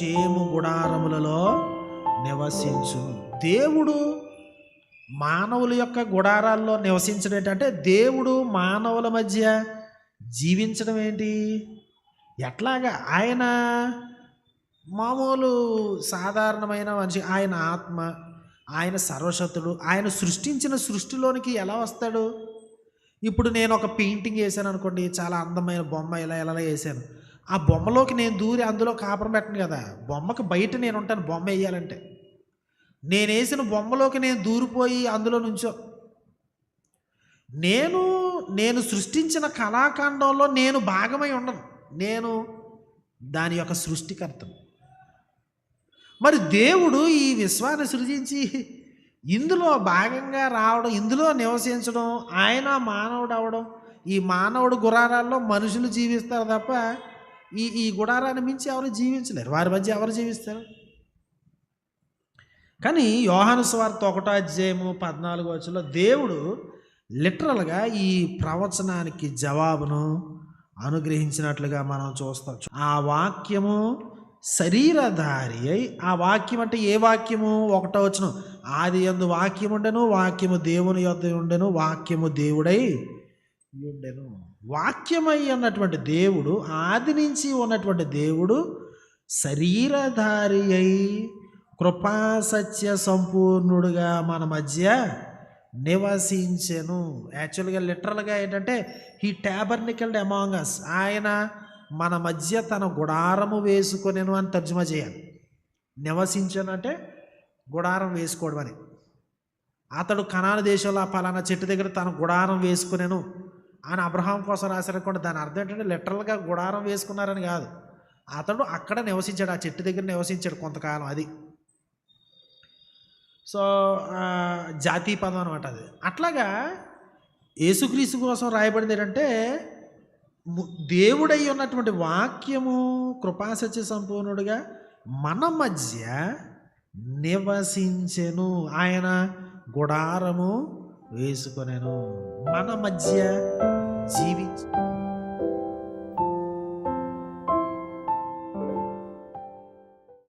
షేము గుడారములలో నివసించు. దేవుడు మానవుల యొక్క గుడారాల్లో నివసించడం ఏంటంటే దేవుడు మానవుల మధ్య జీవించడం ఏంటి? ఎట్లాగా? ఆయన మామూలు సాధారణమైన మనిషి ఆయన ఆత్మ ఆయన సర్వశక్తుడు ఆయన సృష్టించిన సృష్టిలోనికి ఎలా వస్తాడు? ఇప్పుడు నేను ఒక పెయింటింగ్ వేసాను అనుకోండి చాలా అందమైన బొమ్మ ఇలా ఇలా వేసాను. ఆ బొమ్మలోకి నేను దూరి అందులో కాపురం పెట్టను కదా. బొమ్మకి బయట నేను ఉంటాను బొమ్మ వేయాలంటే. నేను వేసిన బొమ్మలోకి నేను దూరిపోయి అందులో నుంచో. నేను నేను సృష్టించిన కళాఖండంలో నేను భాగమై ఉండను. నేను దాని యొక్క సృష్టికర్తను. మరి దేవుడు ఈ విశ్వాన్ని సృజించి ఇందులో భాగంగా రావడం ఇందులో నివసించడం ఆయన మానవుడు అవడం ఈ మానవుడు గురారాల్లో మనుషులు జీవిస్తారు తప్ప ఈ ఈ గుడారాన్ని మించి ఎవరు జీవించలేరు. వారి మధ్య ఎవరు జీవిస్తారు? కానీ యోహాను స్వార్థ ఒకటో అధ్యాయము పద్నాలుగు వచ్చలో దేవుడు లిటరల్గా ఈ ప్రవచనానికి జవాబును అనుగ్రహించినట్లుగా మనం చూస్తాం. ఆ వాక్యము శరీరధారి అయి ఆ వాక్యం అంటే ఏ వాక్యము? ఒకటో వచ్చును ఆది ఎందు వాక్యం ఉండెను వాక్యము దేవుని యొద్ద ఉండెను వాక్యము దేవుడై ఉండెను వాక్యమై ఉన్నటువంటి దేవుడు ఆది నుంచి ఉన్నటువంటి దేవుడు శరీరధారి అయి కృపాసత్య సంపూర్ణుడుగా మన మధ్య నివసించెను. యాక్చువల్గా లిటరల్గా ఏంటంటే హీ ట్యాబర్నికల్డ్ అమాంగ్ అస్ ఆయన మన మధ్య తన గుడారము వేసుకొనేను అని తర్జుమా చేయాలి. నివసించను అంటే గుడారం వేసుకోవడం అని. అతడు కనాన దేశంలో ఆ పలానా చెట్టు దగ్గర తన గుడారం వేసుకునేను. అని అబ్రహాం కోసం రాశారనుకోండి దాని అర్థం ఏంటంటే లిటరల్గా గుడారం వేసుకున్నారని కాదు. అతడు అక్కడ నివసించాడు ఆ చెట్టు దగ్గర నివసించాడు కొంతకాలం అది. సో జాతీయ పదం అనమాట అది. అట్లాగా యేసుక్రీస్తు కోసం రాయబడింది ఏంటంటే దేవుడై ఉన్నటువంటి వాక్యము కృపాసత్య సంపూర్ణుడుగా మన మధ్య నివసించెను. ఆయన గుడారము వేసుకొనేను. మన మధ్య జీవించు